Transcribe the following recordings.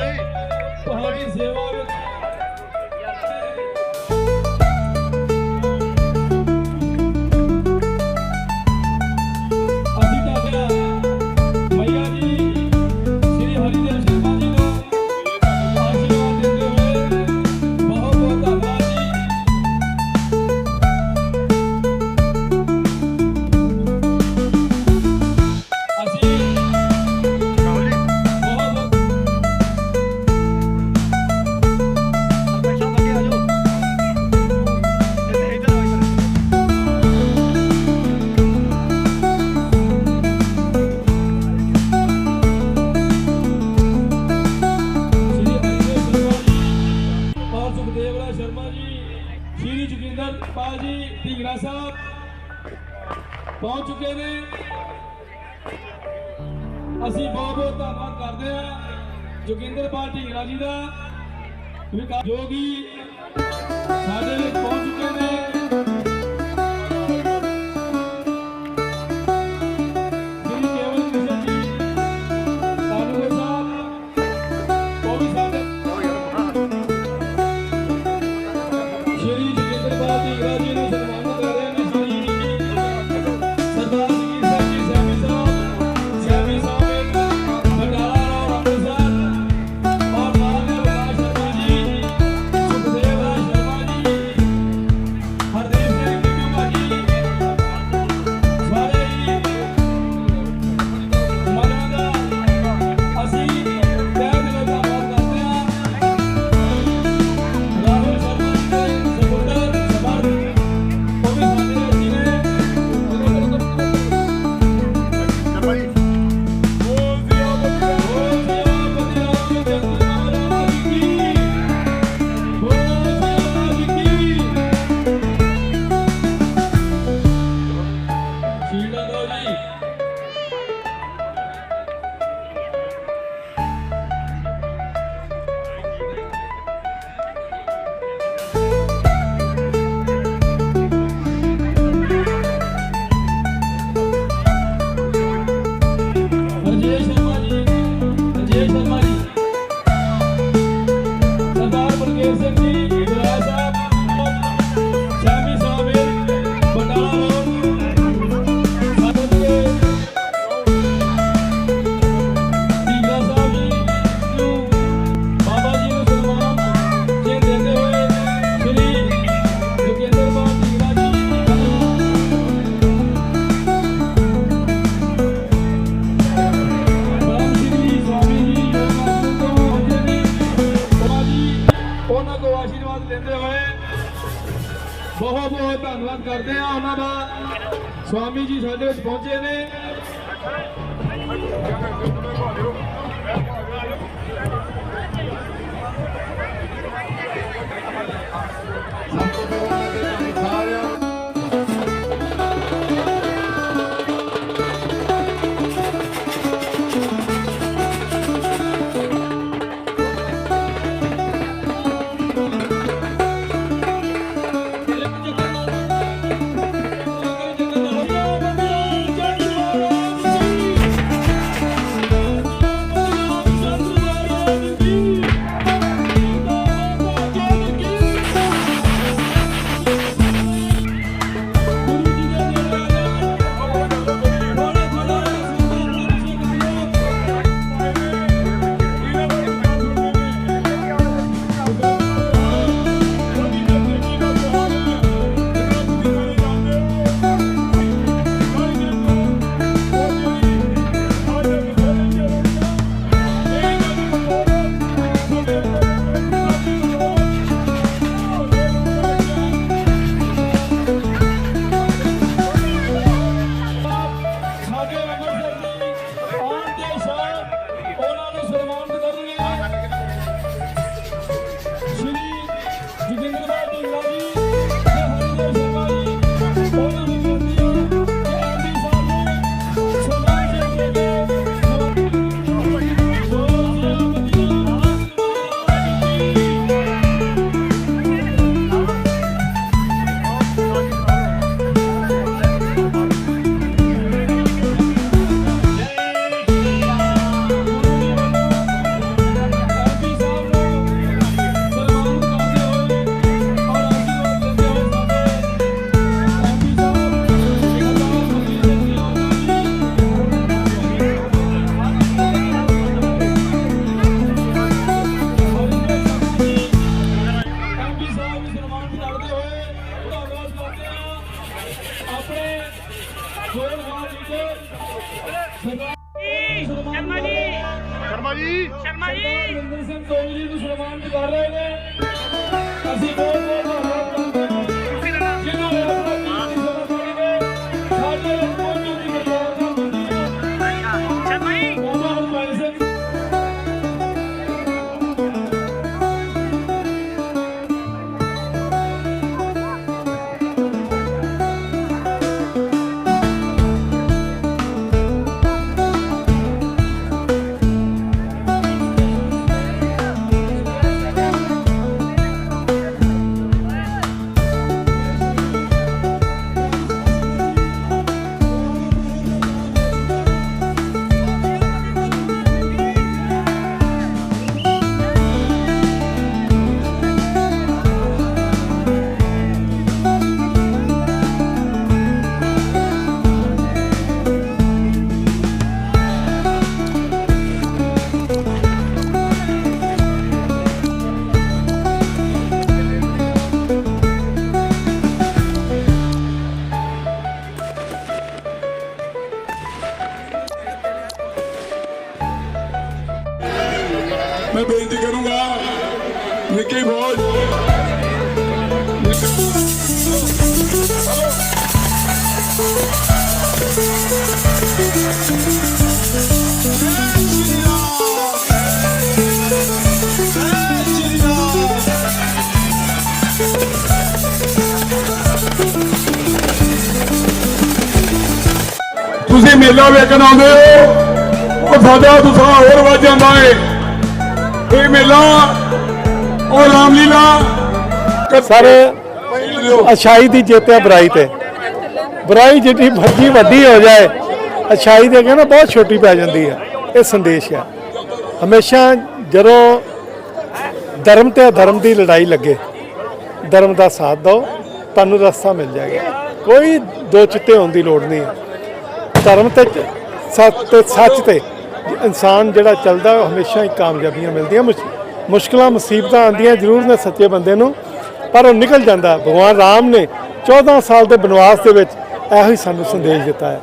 ભાઈ સેવા ਸੁਖਦੇਵ ਰਾ ਸ਼ਰਮਾ ਜੀ, ਸ਼੍ਰੀ ਜੁਗਿੰਦਰ ਪਾਲ ਜੀ, ਢਿੰਗੜਾ ਸਾਹਿਬ ਪਹੁੰਚ ਚੁੱਕੇ ਨੇ। ਅਸੀਂ ਬਹੁਤ ਬਹੁਤ ਧੰਨਵਾਦ ਕਰਦੇ ਹਾਂ ਜੁਗਿੰਦਰ ਪਾਲ ਢਿੰਗੜਾ ਜੀ ਦਾ। ਜੋਗੀ ਸਾਡੇ ਵਿੱਚ ਪਹੁੰਚ ਚੁੱਕੇ ਨੇ। સ્વદેશ પહોંચે ને ਮੈਂ ਬੇਨਤੀ ਕਰੂੰਗਾ, ਨਿੱਕੀ ਫੌਜ ਤੁਸੀਂ ਮੇਲਾ ਵੇਖਣ ਆਉਂਦੇ ਹੋ, ਉਹ ਸਾਡਾ ਤੁਸਾਂ ਹੋਰ ਵੱਧ ਜਾਂਦਾ ਏ। ਇਹ ਮੇਲਾ ਉਹ ਰਾਮਲੀਲਾ ਸਰ ਅਛਾਈ ਦੀ ਜਿੱਤ ਹੈ ਬੁਰਾਈ ਤੇ। ਬੁਰਾਈ ਜਿੱਡੀ ਮਰਜ਼ੀ ਵੱਡੀ ਹੋ ਜਾਏ ਅਛਾਈ ਦੇ ਕਹਿੰਦਾ ਬਹੁਤ ਛੋਟੀ ਪੈ ਜਾਂਦੀ ਹੈ। ਇਹ ਸੰਦੇਸ਼ ਹੈ। ਹਮੇਸ਼ਾ ਜਦੋਂ ਧਰਮ ਤੇ ਅਧਰਮ ਦੀ ਲੜਾਈ ਲੱਗੇ ਧਰਮ ਦਾ ਸਾਥ ਦਿਓ ਤੁਹਾਨੂੰ ਰਸਤਾ ਮਿਲ ਜਾਏਗਾ। ਕੋਈ ਦੋ ਚਿੱਤੇ ਹੋਣ ਦੀ ਲੋੜ ਨਹੀਂ ਧਰਮ ਤੇ ਸੱਚ ਤੇ ਸੱਚ ਤੇ ਇਨਸਾਨ ਜਿਹੜਾ ਚੱਲਦਾ, ਉਹ ਹਮੇਸ਼ਾ ਹੀ ਕਾਮਯਾਬੀਆਂ ਮਿਲਦੀਆਂ। ਮੁਸ਼- ਮੁਸ਼ਕਲਾਂ, ਮੁਸੀਬਤਾਂ ਆਉਂਦੀਆਂ, ਜ਼ਰੂਰ ਨੇ ਸੱਚੇ ਬੰਦੇ ਨੂੰ, ਪਰ ਉਹ ਨਿਕਲ ਜਾਂਦਾ। ਭਗਵਾਨ ਰਾਮ ਨੇ 14 ਸਾਲ ਦੇ ਬਨਵਾਸ ਦੇ ਵਿੱਚ ਇਹੋ ਹੀ ਸਾਨੂੰ ਸੰਦੇਸ਼ ਦਿੱਤਾ ਹੈ।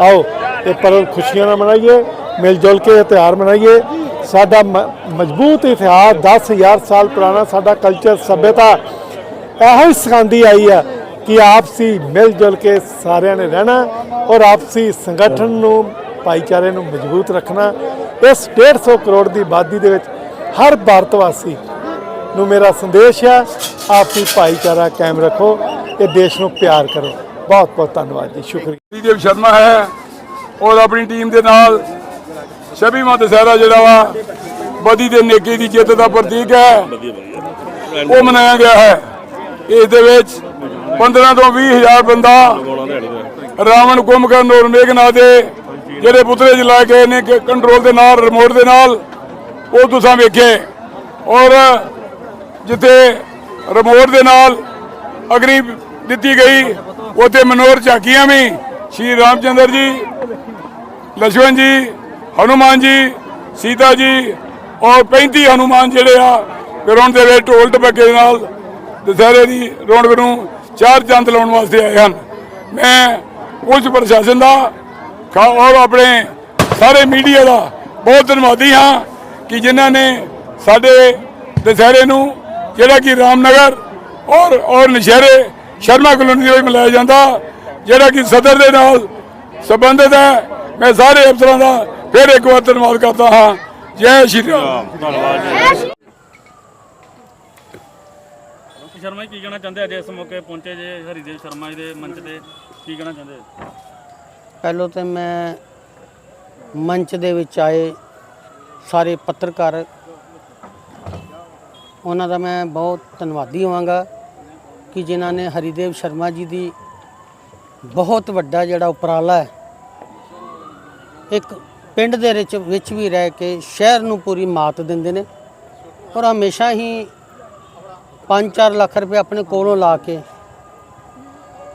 ਆਓ, ਇਹ ਪਰਵ ਖੁਸ਼ੀਆਂ ਨਾਲ ਮਨਾਈਏ ਮਿਲ ਜੁਲ ਕੇ ਇਹ ਤਿਉਹਾਰ ਮਨਾਈਏ। ਸਾਡਾ ਮ- ਮਜ਼ਬੂਤ ਇਤਿਹਾਸ 10000 ਸਾਲ ਪੁਰਾਣਾ ਸਾਡਾ ਕਲਚਰ ਸਭਿਅਤਾ, ਇਹੋ ਹੀ ਸਿਖਾਉਂਦੀ ਆਈ ਹੈ ਕਿ ਆਪਸੀ ਮਿਲ ਜੁਲ ਕੇ ਸਾਰਿਆਂ ਨੇ ਰਹਿਣਾ ਔਰ ਆਪਸੀ ਸੰਗਠਨ ਨੂੰ ਭਾਈਚਾਰੇ ਨੂੰ ਮਜ਼ਬੂਤ ਰੱਖਣਾ, ਇਸ 150 ਕਰੋੜ ਦੀ ਆਬਾਦੀ ਦੇ ਵਿੱਚ ਹਰ ਭਾਰਤ ਵਾਸੀ ਨੂੰ ਮੇਰਾ ਸੰਦੇਸ਼ ਹੈ ਆਪਸੀ ਭਾਈਚਾਰਾ ਕਾਇਮ ਰੱਖੋ, ਇਹ ਦੇਸ਼ ਨੂੰ ਪਿਆਰ ਕਰੋ। ਬਹੁਤ ਬਹੁਤ ਧੰਨਵਾਦ ਜੀ, ਸ਼ੁਕਰੀਆ। ਦੇਵ ਸ਼ਰਮਾ ਹੈ, ਔਰ ਆਪਣੀ ਟੀਮ ਦੇ ਨਾਲ ਛਬੀਵਾਂ ਦੁਸਹਿਰਾ ਜਿਹੜਾ ਵਾ, ਬਦੀ ਦੇ ਨੇਕੀ ਦੀ ਜਿੱਤ ਦਾ ਪ੍ਰਤੀਕ ਹੈ, ਉਹ ਮਨਾਇਆ ਗਿਆ ਹੈ। ਇਸ ਦੇ ਵਿੱਚ 15 ਤੋਂ 20 ਹਜ਼ਾਰ ਬੰਦਾ ਰਾਵਣ ਕੁੰਭਕਰਨ ਔਰ ਮੇਘਨਾਥ ਦੇ ਜਿਹੜੇ ਪੁਤਲੇ ਜਲਾਏ ਗਏ ਨੇ, ਕਿ ਕੰਟਰੋਲ ਦੇ ਨਾਲ ਰਿਮੋਟ ਦੇ ਨਾਲ, ਉਹ ਤੁਸੀਂ ਵੇਖੇ। ਔਰ ਜਿੱਥੇ ਰਿਮੋਟ ਦੇ ਨਾਲ ਅਗਨੀ ਦਿੱਤੀ ਗਈ, ਉਥੇ ਮਨੋਰ ਝਾਕੀਆਂ ਵੀ, ਸ਼੍ਰੀ ਰਾਮਚੰਦਰ ਜੀ ਲక్ష్మణ ਜੀ, ਹਨੂਮਾਨ ਜੀ, ਸੀਤਾ ਜੀ, ਔਰ 35 ਹਨੂਮਾਨ ਜਿਹੜੇ ਆ ਗਰਾਉਂਡ ਦੇ ਵਿੱਚ ਢੋਲ ਟਪਕੇ ਦੇ ਨਾਲ ਦਸਹਿਰੇ ਦੀ ਰੌਣਕ ਨੂੰ ਚਾਰ ਚੰਦ ਲਾਉਣ ਵਾਸਤੇ ਆਏ ਹਨ। ਮੈਂ ਪੁਲਿਸ ਪ੍ਰਸ਼ਾਸਨ ਦਾ ਔਰ ਆਪਣੇ ਸਾਰੇ ਮੀਡੀਆ ਦਾ ਬਹੁਤ ਧੰਨਵਾਦੀ ਹਾਂ ਕਿ ਜਿਨ੍ਹਾਂ ਨੇ ਸਾਡੇ ਦੁਸਹਿਰੇ ਨੂੰ ਜਿਹੜਾ ਕਿ ਰਾਮਨਗਰ ਔਰ ਔਰ ਨਸ਼ਹਿਰੇ ਸ਼ਰਮਾ ਕਲੋਨੀ ਦੇ ਵਿੱਚ ਮਨਾਇਆ ਜਾਂਦਾ, ਜਿਹੜਾ ਕਿ ਸਦਰ ਦੇ ਨਾਲ ਸੰਬੰਧਿਤ ਹੈ। ਮੈਂ ਸਾਰੇ ਅਫਸਰਾਂ ਦਾ ਫਿਰ ਇੱਕ ਵਾਰ ਧੰਨਵਾਦ ਕਰਦਾ ਹਾਂ। ਜੈ ਸ਼੍ਰੀ ਰਾਮ। ਸ਼ਰਮਾ ਜੀ, ਕੀ ਕਹਿਣਾ ਚਾਹੁੰਦੇ ਅੱਜ ਇਸ ਮੌਕੇ ਪਹੁੰਚੇ ਜੇ ਹਰੀਦੇਵ ਸ਼ਰਮਾ ਜੀ ਦੇ ਮੰਚ ਤੇ? ਕੀ ਕਹਿਣਾ ਚਾਹੁੰਦੇ? ਪਹਿਲੋਂ ਤੇ ਮੈਂ ਮੰਚ ਦੇ ਵਿੱਚ ਆਏ ਸਾਰੇ ਪੱਤਰਕਾਰ। ਉਹਨਾਂ ਦਾ ਮੈਂ ਬਹੁਤ ਧੰਨਵਾਦੀ ਹੋਵਾਂਗਾ ਕਿ ਜਿਨ੍ਹਾਂ ਨੇ ਹਰੀਦੇਵ ਸ਼ਰਮਾ ਜੀ ਦੀ ਬਹੁਤ ਵੱਡਾ ਜਿਹੜਾ ਉਪਰਾਲਾ ਹੈ, ਇੱਕ ਪਿੰਡ ਦੇ ਵਿੱਚ ਵਿੱਚ ਵੀ ਰਹਿ ਕੇ ਸ਼ਹਿਰ ਨੂੰ ਪੂਰੀ ਮਾਤ ਦਿੰਦੇ ਨੇ ਔਰ ਹਮੇਸ਼ਾ ਹੀ 5-4 ਲੱਖ ਰੁਪਏ ਆਪਣੇ ਕੋਲੋਂ ਲਾ ਕੇ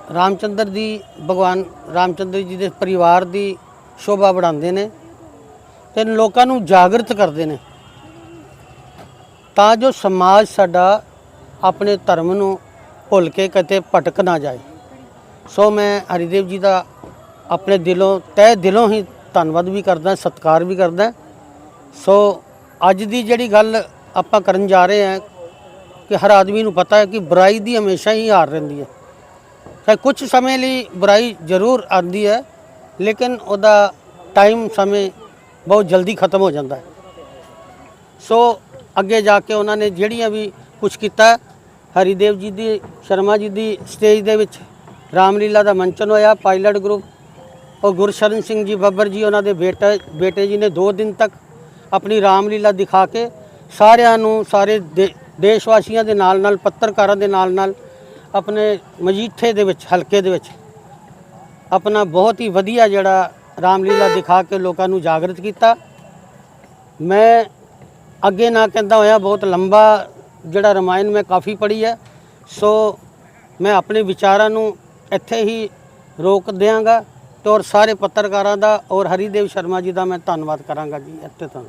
ਰਾਮਚੰਦਰ ਦੀ ਭਗਵਾਨ ਰਾਮਚੰਦਰ ਜੀ ਦੇ ਪਰਿਵਾਰ ਦੀ ਸ਼ੋਭਾ ਵਧਾਉਂਦੇ ਨੇ ਤੇ ਲੋਕਾਂ ਨੂੰ ਜਾਗਰਤ ਕਰਦੇ ਨੇ। ਤਾਂ ਜੋ ਸਮਾਜ ਸਾਡਾ ਆਪਣੇ ਧਰਮ ਨੂੰ ਭੁੱਲ ਕੇ ਕਿਤੇ ਭਟਕ ਨਾ ਜਾਏ। ਸੋ ਮੈਂ ਹਰੀਦੇਵ ਜੀ ਦਾ ਆਪਣੇ ਦਿਲੋਂ, ਤਹਿ ਦਿਲੋਂ ਹੀ ਧੰਨਵਾਦ ਵੀ ਕਰਦਾ, ਸਤਿਕਾਰ ਵੀ ਕਰਦਾ। ਸੋ ਅੱਜ ਦੀ ਜਿਹੜੀ ਗੱਲ ਆਪਾਂ ਕਰਨ ਜਾ ਰਹੇ ਹਾਂ ਕਿ ਹਰ ਆਦਮੀ ਨੂੰ ਪਤਾ ਹੈ ਕਿ ਬੁਰਾਈ ਦੀ ਹਮੇਸ਼ਾ ਹੀ ਹਾਰ ਰਹਿੰਦੀ ਹੈ। ਚਾਹੇ ਕੁਝ ਸਮੇਂ ਲਈ ਬੁਰਾਈ ਜ਼ਰੂਰ ਆਉਂਦੀ ਹੈ, ਲੇਕਿਨ ਉਹਦਾ ਟਾਈਮ ਸਮੇਂ ਬਹੁਤ ਜਲਦੀ ਖਤਮ ਹੋ ਜਾਂਦਾ ਹੈ। ਸੋ ਅੱਗੇ ਜਾ ਕੇ ਉਹਨਾਂ ਨੇ ਜਿਹੜੀਆਂ ਵੀ ਕੁਝ ਕੀਤਾ ਹਰੀਦੇਵ ਜੀ ਦੀ, ਸ਼ਰਮਾ ਜੀ ਦੀ ਸਟੇਜ ਦੇ ਵਿੱਚ ਰਾਮਲੀਲਾ ਦਾ ਮੰਚਨ ਹੋਇਆ ਪਾਇਲਟ ਗਰੁੱਪ ਔਰ ਗੁਰਸ਼ਰਨ ਸਿੰਘ ਜੀ, ਬੱਬਰ ਜੀ, ਉਹਨਾਂ ਦੇ ਬੇਟਾ, ਬੇਟੇ ਜੀ ਨੇ 2 ਦਿਨ ਤੱਕ ਆਪਣੀ ਰਾਮਲੀਲਾ ਦਿਖਾ ਕੇ ਸਾਰਿਆਂ ਨੂੰ, ਸਾਰੇ ਦੇ- ਦੇਸ਼ ਵਾਸੀਆਂ ਦੇ ਨਾਲ ਨਾਲ ਪੱਤਰਕਾਰਾਂ ਦੇ ਨਾਲ ਨਾਲ ਆਪਣੇ ਮਜੀਠੇ ਦੇ ਵਿੱਚ, ਹਲਕੇ ਦੇ ਵਿੱਚ ਆਪਣਾ ਬਹੁਤ ਹੀ ਵਧੀਆ ਜਿਹੜਾ ਰਾਮਲੀਲਾ ਦਿਖਾ ਕੇ ਲੋਕਾਂ ਨੂੰ ਜਾਗਰਤ ਕੀਤਾ। ਮੈਂ ਅੱਗੇ ਨਾ ਕਹਿੰਦਾ ਹੋਇਆ, ਬਹੁਤ ਲੰਬਾ ਜਿਹੜਾ ਰਮਾਇਣ ਮੈਂ ਕਾਫੀ ਪੜ੍ਹੀ ਹੈ, ਸੋ ਮੈਂ ਆਪਣੇ ਵਿਚਾਰਾਂ ਨੂੰ ਇੱਥੇ ਹੀ ਰੋਕ ਦਿਆਂਗਾ ਤੇ ਔਰ ਸਾਰੇ ਪੱਤਰਕਾਰਾਂ ਦਾ ਔਰ ਹਰੀਦੇਵ ਸ਼ਰਮਾ ਜੀ ਦਾ ਮੈਂ ਧੰਨਵਾਦ ਕਰਾਂਗਾ ਜੀ। ਇੱਥੇ ਤੋਂ